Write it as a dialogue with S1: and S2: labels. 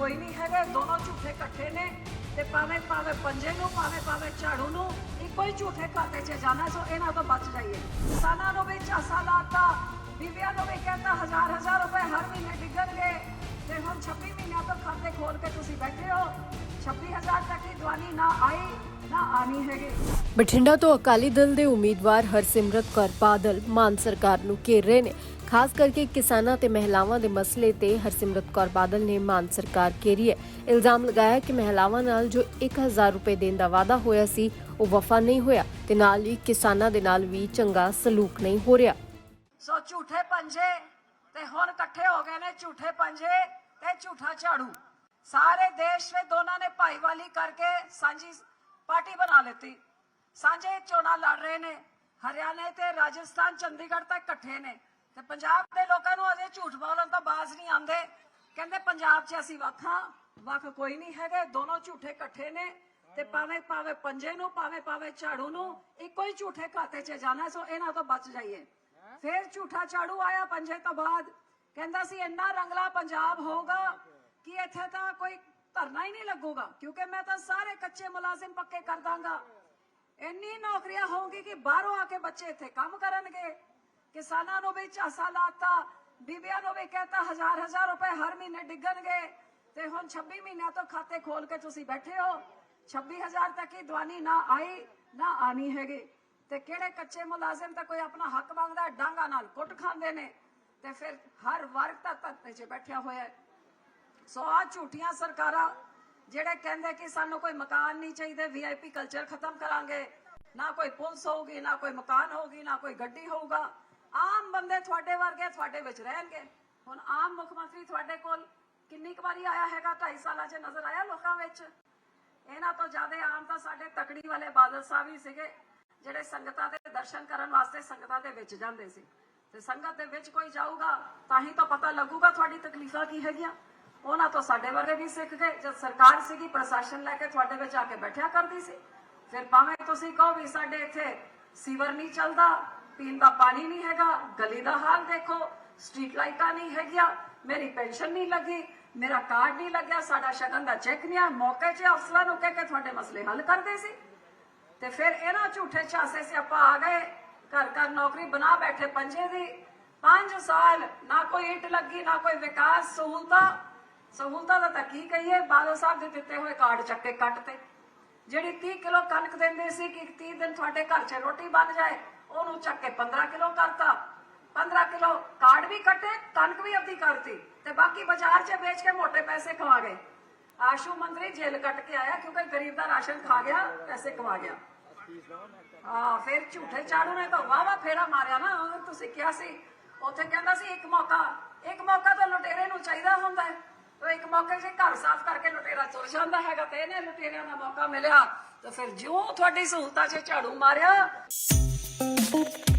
S1: ਕੋਈ ਨਹੀਂ ਹੈਗੇ, ਦੋਨੋਂ ਝੂਠੇ ਇਕੱਠੇ ਨੇ ਤੇ ਭਾਵੇਂ ਭਾਵੇਂ ਪੰਜੇ ਨੂੰ, ਭਾਵੇਂ ਭਾਵੇਂ ਝਾੜੂ ਨੂੰ, ਇੱਕੋ ਹੀ ਝੂਠੇ ਖਾਤੇ 'ਚ ਜਾਣਾ, ਸੋ ਇਹਨਾਂ ਤੋਂ ਬਚ ਜਾਈਏ। ਕਿਸਾਨਾਂ ਨੂੰ ਵੀ ਝਾਸਾ ਲਾਤਾ, ਬੀਬੀਆਂ ਨੂੰ ਵੀ ਕਹਿੰਦਾ ਹਜ਼ਾਰ ਹਜ਼ਾਰ ਰੁਪਏ ਹਰ ਮਹੀਨੇ ਡਿੱਗਣਗੇ। ਤੇ ਹੁਣ 26 ਮਹੀਨਿਆਂ ਤੋਂ ਖਾਤੇ ਖੋਲ ਕੇ ਤੁਸੀਂ ਬੈਠੇ ਹੋ। 26000 ਤੱਕ ਦੀ ਦਵਾਨੀ ਨਾ ਆਈ, ਨਾ ਆਣੀ ਹੈਗੀ।
S2: ਬਠਿੰਡਾ ਤੋਂ ਅਕਾਲੀ ਦਲ ਦੇ ਉਮੀਦਵਾਰ ਹਰਸਿਮਰਤ ਕੌਰ ਬਾਦਲ ਮਾਨ ਸਰਕਾਰ ਨੂੰ ਘੇਰ ਰਹੇ ਨੇ। ਖਾਸ ਕਰਕੇ ਕਿਸਾਨਾਂ ਤੇ ਮਹਿਲਾਵਾਂ ਦੇ ਮਸਲੇ ਤੇ ਹਰਸਿਮਰਤ ਕੌਰ ਬਾਦਲ ਨੇ ਮਾਨ ਸਰਕਾਰ ਘੇਰੀ ਇਲਜ਼ਾਮ ਲਗਾਇਆ ਕਿ ਮਹਿਲਾਵਾਂ ਨਾਲ ਜੋ 1000 ਰੁਪਏ ਦੇਣ ਦਾ ਵਾਅਦਾ ਹੋਇਆ ਸੀ, ਉਹ ਵਫਾ ਨਹੀਂ ਹੋਇਆ ਤੇ ਨਾਲ ਹੀ ਕਿਸਾਨਾਂ ਦੇ ਨਾਲ ਵੀ ਚੰਗਾ ਸਲੂਕ ਨਹੀਂ ਹੋ ਰਿਹਾ।
S1: ਸੋ ਝੂਠੇ ਪੰਜੇ ਤੇ ਹੁਣ ਇਕੱਠੇ ਹੋ ਗਏ ਨੇ ਝੂਠੇ ਪੰਜੇ ਤੇ ਝੂਠਾ ਝਾੜੂ। ਸਾਰੇ ਦੇਸ਼ ਵਿੱਚ ਦੋਨਾਂ ਨੇ ਭਾਈਵਾਲੀ ਕਰਕੇ ਸਾਂਝੀ ਪਾਰਟੀ ਬਣਾ ਲਿੱਤੀ। ਸਾਂਝੇ ਚੋਣਾਂ ਲੜ ਰਹੇ ਨੇ। ਹਰਿਆਣਾ ਤੇ ਰਾਜਸਥਾਨ, ਚੰਡੀਗੜ੍ਹ ਤੱਕ ਇਕੱਠੇ ਨੇ। ਤੇ ਪੰਜਾਬ ਦੇ ਲੋਕਾਂ ਨੂੰ ਅਜੇ ਝੂਠ ਬੋਲਣ ਤੋਂ ਬਾਜ਼ ਨਹੀਂ ਆਉਂਦੇ। ਕਹਿੰਦੇ ਪੰਜਾਬ 'ਚ ਅਸੀਂ ਵੱਖਾਂ ਵੱਖ ਕੋਈ ਨਹੀਂ ਹੈਗੇ, ਦੋਨੋਂ ਝੂਠੇ ਇਕੱਠੇ ਨੇ ਤੇ ਭਾਵੇਂ ਭਾਵੇਂ ਪੰਜੇ ਨੂੰ, ਭਾਵੇਂ ਭਾਵੇਂ ਝਾੜੂ ਨੂੰ, ਇੱਕੋ ਹੀ ਝੂਠੇ ਖਾਤੇ 'ਚ ਜਾਣਾ, ਸੋ ਇਹਨਾਂ ਤੋਂ ਬਚ ਜਾਈਏ। ਫਿਰ ਝੂਠਾ ਝਾੜੂ ਆਇਆ ਪੰਜੇ ਤੋਂ ਬਾਅਦ। ਕਹਿੰਦਾ ਸੀ, ਇੰਨਾ ਰੰਗਲਾ ਪੰਜਾਬ ਹੋਊਗਾ ਕਿ ਇੱਥੇ ਤਾਂ ਕੋਈ ਧਰਨਾ ਹੀ ਨਹੀਂ ਲੱਗੂਗਾ, ਕਿਉਂਕਿ ਮੈਂ ਤਾਂ ਸਾਰੇ ਕੱਚੇ ਮੁਲਾਜ਼ਮ ਪੱਕੇ ਕਰ ਦਾਂਗਾ। ਇੰਨੀ ਨੌਕਰੀਆਂ ਹੋਣਗੀ ਕਿ ਬਾਹਰੋਂ ਆ ਕੇ ਬੱਚੇ ਇੱਥੇ ਕੰਮ ਕਰਨਗੇ। ਕਿਸਾਨਾਂ ਨੂੰ ਵੀ ਝਾਸਾ ਲਾਤਾ, ਬੀਬੀਆਂ ਨੂੰ ਵੀ ਕਹਿੰਦਾ ਹਜ਼ਾਰ ਹਜ਼ਾਰ ਰੁਪਏ ਹਰ ਮਹੀਨੇ ਡਿੱਗਣਗੇ। ਤੇ ਹੁਣ 26 ਮਹੀਨਿਆਂ ਤੋਂ ਖਾਤੇ ਖੋਲ ਕੇ ਤੁਸੀਂ ਬੈਠੇ ਹੋ। 26000 ਤੱਕ ਦੀ ਦਵਾਨੀ ਨਾ ਆਈ, ਨਾ ਆਣੀ ਹੈਗੀ। ਤੇ ਕਿਹੜੇ ਕੱਚੇ ਮੁਲਾਜ਼ਮ ਤਾਂ ਕੋਈ ਆਪਣਾ ਹੱਕ ਮੰਗਦਾ, ਡਾਂਗਾ ਨਾਲ ਕੁੱਟ ਖਾਂਦੇ ਨੇ। ਤੇ ਫਿਰ ਹਰ ਵਰਗ ਤਾਂ ਧਰਤੇ 'ਚ ਬੈਠਿਆ ਹੋਇਆ ਸੋ ਆ ਝੂਠੀਆਂ ਸਰਕਾਰਾਂ, ਜਿਹੜੇ ਕਹਿੰਦੇ ਕਿ ਸਾਨੂੰ ਕੋਈ ਮਕਾਨ ਨਹੀਂ ਚਾਹੀਦੇ ਵੀਆਈਪੀ ਕਲਚਰ ਖਤਮ ਕਰਾਂਗੇ। ਨਾ ਕੋਈ ਪੁਲਿਸ ਹੋਊਗੀ, ਨਾ ਕੋਈ ਮਕਾਨ ਹੋਊਗੀ, ਨਾ ਕੋਈ ਗੱਡੀ ਹੋਊਗਾ। ਬੰਦੇ ਤੁਹਾਡੇ ਵਰਗੇ ਤੁਹਾਡੇ ਵਿੱਚ ਰਹਿਣਗੇ। ਹੁਣ ਆਮ ਮੁੱਖ ਮੰਤਰੀ ਤੁਹਾਡੇ ਕੋਲ ਕਿੰਨੀ ਕੁ ਵਾਰੀ ਆਇਆ ਹੈਗਾ? 2.5 ਸਾਲਾਂ 'ਚ ਨਜ਼ਰ ਆਇਆ ਲੋਕਾਂ ਵਿੱਚ? ਇਹਨਾਂ ਤੋਂ ਜ਼ਿਆਦਾ ਆਮ ਤਾਂ ਸਾਡੇ ਤਕੜੀ ਵਾਲੇ ਬਾਦਲ ਸਾਹਿਬ ਹੀ ਸੀਗੇ, ਜਿਹੜੇ ਸੰਗਤਾਂ ਦੇ ਦਰਸ਼ਨ ਕਰਨ ਵਾਸਤੇ ਸੰਗਤਾਂ ਦੇ ਵਿੱਚ ਜਾਂਦੇ ਸੀ। ਤੇ ਸੰਗਤ ਦੇ ਵਿੱਚ ਕੋਈ ਜਾਊਗਾ ਤਾਂ ਹੀ ਤਾਂ ਪਤਾ ਲੱਗੂਗਾ ਤੁਹਾਡੀ ਤਕਲੀਫਾਂ ਕੀ ਹੈਗੀਆਂ। ਉਹਨਾਂ ਤੋਂ ਸਾਡੇ ਵਰਗੇ ਵੀ ਸਿੱਖ ਗਏ। ਜਦ ਸਰਕਾਰ ਸੀਗੀ, ਪ੍ਰਸ਼ਾਸਨ ਲੈ ਕੇ ਤੁਹਾਡੇ ਵਿੱਚ ਆ ਕੇ ਬੈਠਿਆ ਕਰਦੀ ਸੀ। ਫਿਰ ਭਾਵੇਂ ਤੁਸੀਂ ਕਹੋ ਵੀ ਸਾਡੇ ਇੱਥੇ ਸੀਵਰ ਨਹੀਂ ਚੱਲਦਾ ਪੀਣ ਦਾ ਪਾਣੀ ਨਹੀਂ ਹੈਗਾ, ਗਲੀ ਦਾ ਹਾਲ ਦੇਖੋ ਸਟਰੀਟ ਲਾਈਟਾਂ ਨਹੀਂ ਹੈਗੀਆਂ, ਮੇਰੀ ਪੈਨਸ਼ਨ ਨਹੀਂ ਲੱਗੀ, ਮੇਰਾ ਕਾਰਡ ਨਹੀਂ ਲੱਗਿਆ, ਸਾਡਾ ਸ਼ਗਨ ਦਾ ਚੈੱਕ ਨਹੀਂ ਆ, ਮੌਕੇ 'ਚ ਅਫਸਰਾਂ ਨੂੰ ਕਹਿ ਕੇ ਤੁਹਾਡੇ ਮਸਲੇ ਹੱਲ ਕਰਦੇ ਸੀ। ਤੇ ਫਿਰ ਇਹਨਾਂ ਝੂਠੇ ਛਾਸੇ ਸੇ ਆਪਾਂ ਆ ਗਏ, ਘਰ ਘਰ ਨੌਕਰੀ ਬਣਾ ਬੈਠੇ ਪੰਜੇ ਦੀ 5 ਸਾਲ ਨਾ ਕੋਈ ਇੱਟ ਲੱਗੀ, ਨਾ ਕੋਈ ਵਿਕਾਸ ਸਹੂਲਤਾਂ ਸਹੂਲਤਾਂ ਦਾ ਤਾਂ ਕੀ ਕਹੀਏ, ਬਾਦਲ ਸਾਹਿਬ ਦੇ ਦਿੱਤੇ ਹੋਏ ਕਾਰਡ ਚੱਕੇ ਕੱਟ ਤੇ ਜਿਹੜੀ 30 ਕਿਲੋ ਕਣਕ ਦਿੰਦੇ ਸੀ ਕਿ 30 ਦਿਨ ਤੁਹਾਡੇ ਘਰ 'ਚ ਰੋਟੀ ਬਣ ਜਾਏ ਉਹਨੂੰ ਚੱਕ ਕੇ 15 ਕਿਲੋ ਕਰਤਾ। 15 ਕਿਲੋ ਕਾਰਡ ਵੀ ਕੱਟੇ, ਕਣਕ ਵੀ ਆਪਦੀ ਕਰਤੀ ਤੇ ਬਾਕੀ ਬਾਜ਼ਾਰ 'ਚ ਵੇਚ ਕੇ ਮੋٹے ਪੈਸੇ ਖਵਾ ਗਏ। ਆਸ਼ੂ ਮੰਤਰੀ ਜੇਲ੍ਹ ਕੱਟ ਕੇ ਆਇਆ ਕਿਉਂਕਿ ਗਰੀਬ ਦਾ ਰਾਸ਼ਨ ਖਾ ਗਿਆ, ਪੈਸੇ ਕਮਾ ਗਿਆ। ਹਾਂ, ਫਿਰ ਝੂਠੇ ਚਾੜੂ ਨੇ ਤਾਂ ਵਾਵਾ ਫੇਰਾ ਮਾਰਿਆ ਨਾ ਤੁਸੀਂ ਕਿਹਾ ਸੀ। ਉੱਥੇ ਕਹਿੰਦਾ ਸੀ, ਇੱਕ ਮੌਕਾ ਇੱਕ ਮੌਕਾ ਤਾਂ ਲੁਟੇਰੇ ਨੂੰ ਚਾਹੀਦਾ ਹੁੰਦਾ ਹੈ। ਉਹ ਇੱਕ ਮੌਕੇ 'ਚ ਘਰ ਸਾਫ਼ ਕਰਕੇ ਲੁਟੇਰਾ ਤੁਰ ਜਾਂਦਾ ਹੈਗਾ ਤੇ ਇਹਨੇ ਲੁਟੇਰਿਆਂ ਦਾ ਮੌਕਾ ਮਿਲਿਆ। ਤਾਂ ਫਿਰ ਜਿਉਂ ਤੁਹਾਡੀ ਸਹੂਲਤਾਂ 'ਚ ਝਾੜੂ ਮਾਰਿਆ। thank you